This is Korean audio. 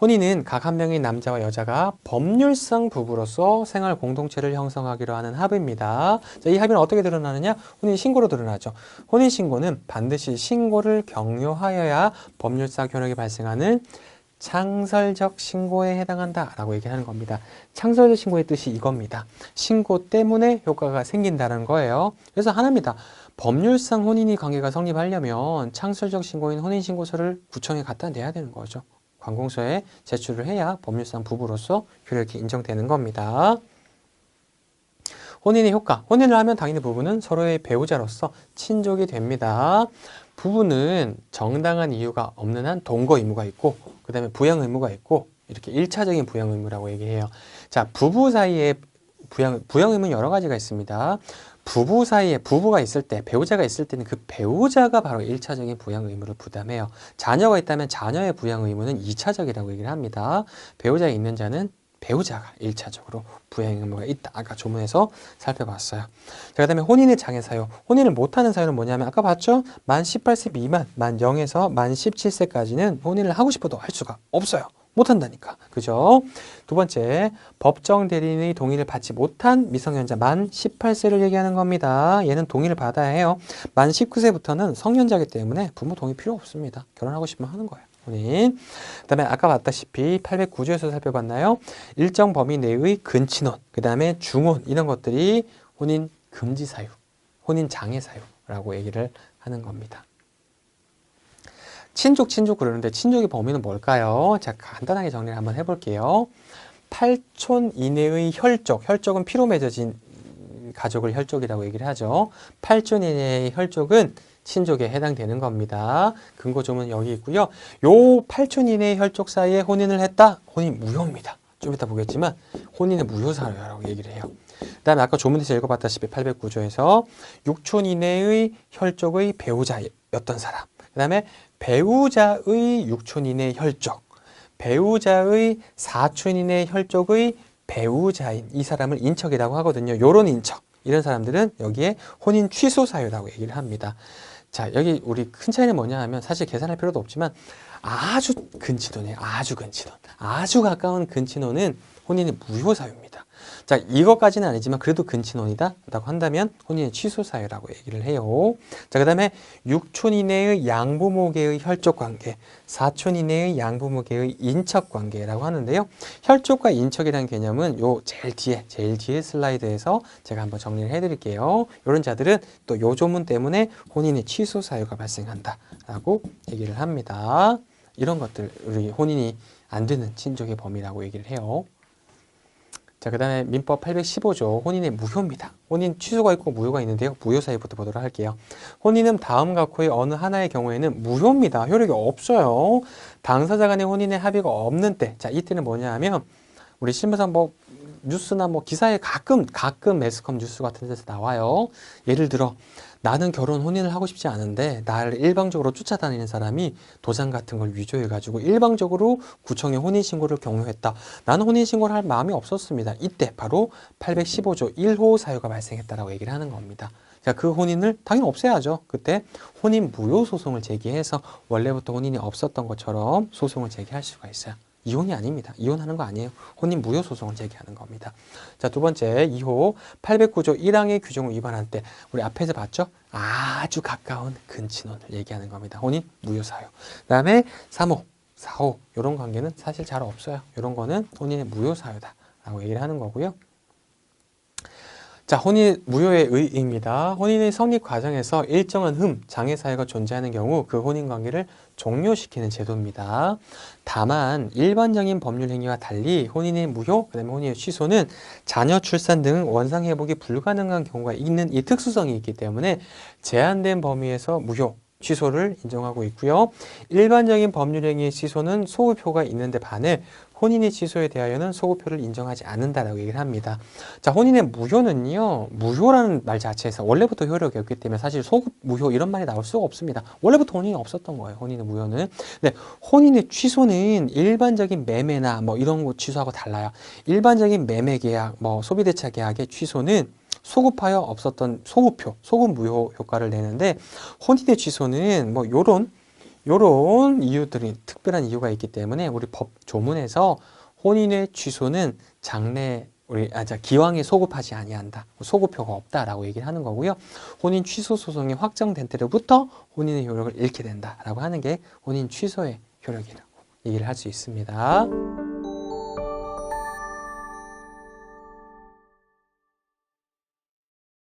혼인은 각 한 명의 남자와 여자가 법률상 부부로서 생활 공동체를 형성하기로 하는 합의입니다. 자, 이 합의는 어떻게 드러나느냐? 혼인 신고로 드러나죠. 혼인 신고는 반드시 신고를 격려하여야 법률상 효력이 발생하는 창설적 신고에 해당한다 라고 얘기하는 겁니다. 창설적 신고의 뜻이 이겁니다. 신고 때문에 효과가 생긴다는 거예요. 그래서 하나입니다. 법률상 혼인이 관계가 성립하려면 창설적 신고인 혼인신고서를 구청에 갖다 내야 되는 거죠. 관공서에 제출을 해야 법률상 부부로서 효력이 인정되는 겁니다. 혼인의 효과. 혼인을 하면 당연히 부부는 서로의 배우자로서 친족이 됩니다. 부부는 정당한 이유가 없는 한 동거 의무가 있고, 그 다음에 부양 의무가 있고, 이렇게 일차적인 부양 의무라고 얘기해요. 자, 부부 사이에 부양, 부양 의무는 여러 가지가 있습니다. 부부 사이에 부부가 있을 때, 배우자가 있을 때는 그 배우자가 바로 일차적인 부양 의무를 부담해요. 자녀가 있다면 자녀의 부양 의무는 이차적이라고 얘기를 합니다. 배우자가 있는 자는 배우자가 일차적으로 부양 의무가 있다. 아까 조문에서 살펴봤어요. 자, 그 다음에 혼인의 장애 사유. 혼인을 못하는 사유는 뭐냐면 아까 봤죠? 만 18세 미만, 만 0에서 만 17세까지는 혼인을 하고 싶어도 할 수가 없어요. 못한다니까. 그죠? 두 번째, 법정 대리인의 동의를 받지 못한 미성년자 만 18세를 얘기하는 겁니다. 얘는 동의를 받아야 해요. 만 19세부터는 성년자이기 때문에 부모 동의 필요 없습니다. 결혼하고 싶으면 하는 거예요. 혼인. 그 다음에 아까 봤다시피 809조에서 살펴봤나요? 일정 범위 내의 근친혼, 그 다음에 중혼 이런 것들이 혼인 금지 사유, 혼인 장애 사유라고 얘기를 하는 겁니다. 친족, 친족 그러는데 친족의 범위는 뭘까요? 자, 간단하게 정리를 한번 해볼게요. 8촌 이내의 혈족, 혈족은 피로 맺어진 가족을 혈족이라고 얘기를 하죠. 8촌 이내의 혈족은 친족에 해당되는 겁니다. 근거 조문 여기 있고요. 요 8촌 이내의 혈족 사이에 혼인을 했다? 혼인 무효입니다. 좀 이따 보겠지만 혼인은 무효사유라고 얘기를 해요. 그 다음에 아까 조문에서 읽어봤다시피 809조에서 6촌 이내의 혈족의 배우자였던 사람 그 다음에 배우자의 6촌 이내 혈족 배우자의 4촌 이내 혈족의 배우자인 이 사람을 인척이라고 하거든요. 요런 인척 이런 사람들은 여기에 혼인 취소 사유라고 얘기를 합니다. 자, 여기 우리 큰 차이는 뭐냐 하면 사실 계산할 필요도 없지만 아주 근친혼이에요. 아주 근친혼. 아주 가까운 근친혼은 혼인의 무효 사유입니다. 자, 이것까지는 아니지만 그래도 근친혼이다 라고 한다면 혼인의 취소 사유라고 얘기를 해요. 자, 그 다음에 6촌 이내의 양부모계의 혈족 관계, 4촌 이내의 양부모계의 인척 관계라고 하는데요. 혈족과 인척이라는 개념은 요 제일 뒤에, 제일 뒤에 슬라이드에서 제가 한번 정리를 해드릴게요. 이런 자들은 또 요 조문 때문에 혼인의 취소 사유가 발생한다 라고 얘기를 합니다. 이런 것들, 우리 혼인이 안 되는 친족의 범위라고 얘기를 해요. 자, 그 다음에 민법 815조 혼인의 무효입니다. 혼인 취소가 있고 무효가 있는데요. 무효 사유부터 보도록 할게요. 혼인은 다음 각호의 어느 하나의 경우에는 무효입니다. 효력이 없어요. 당사자 간의 혼인의 합의가 없는 때. 자, 이때는 뭐냐 하면 우리 신문상 뭐 뉴스나 뭐 기사에 가끔 가끔 매스컴 뉴스 같은 데서 나와요. 예를 들어 나는 결혼 혼인을 하고 싶지 않은데 나를 일방적으로 쫓아다니는 사람이 도장 같은 걸 위조해 가지고 일방적으로 구청에 혼인 신고를 경로했다. 나는 혼인 신고를 할 마음이 없었습니다. 이때 바로 815조 1호 사유가 발생했다라고 얘기를 하는 겁니다. 자, 그 혼인을 당연히 없애야죠. 그때 혼인 무효 소송을 제기해서 원래부터 혼인이 없었던 것처럼 소송을 제기할 수가 있어요. 이혼이 아닙니다. 이혼하는 거 아니에요. 혼인 무효 소송을 제기하는 겁니다. 자, 두 번째 2호 809조 1항의 규정을 위반한 때 우리 앞에서 봤죠? 아주 가까운 근친혼을 얘기하는 겁니다. 혼인 무효 사유. 그다음에 3호, 4호 이런 관계는 사실 잘 없어요. 이런 거는 혼인의 무효 사유다라고 얘기를 하는 거고요. 자, 혼인 무효의 의의입니다. 혼인의 성립 과정에서 일정한 흠, 장애 사유가 존재하는 경우 그 혼인 관계를 종료시키는 제도입니다. 다만 일반적인 법률 행위와 달리 혼인의 무효, 그다음에 혼인의 취소는 자녀 출산 등 원상 회복이 불가능한 경우가 있는 이 특수성이 있기 때문에 제한된 범위에서 무효, 취소를 인정하고 있고요. 일반적인 법률 행위의 취소는 소급표가 있는데 반해 혼인의 취소에 대하여는 소급표를 인정하지 않는다라고 얘기를 합니다. 자, 혼인의 무효는요, 무효라는 말 자체에서 원래부터 효력이 없기 때문에 사실 소급 무효 이런 말이 나올 수가 없습니다. 원래부터 혼인이 없었던 거예요. 혼인의 무효는. 근데 혼인의 취소는 일반적인 매매나 뭐 이런 거 취소하고 달라요. 일반적인 매매 계약, 뭐 소비대차 계약의 취소는 소급하여 없었던 소급표, 소급 무효 효과를 내는데 혼인의 취소는 뭐 요런 요런 이유들이 특별한 이유가 있기 때문에 우리 법 조문에서 혼인의 취소는 장래 우리 아자 기왕에 소급하지 아니한다. 소급표가 없다라고 얘기를 하는 거고요. 혼인 취소 소송이 확정된 때로부터 혼인의 효력을 잃게 된다라고 하는 게 혼인 취소의 효력이라고 얘기를 할 수 있습니다.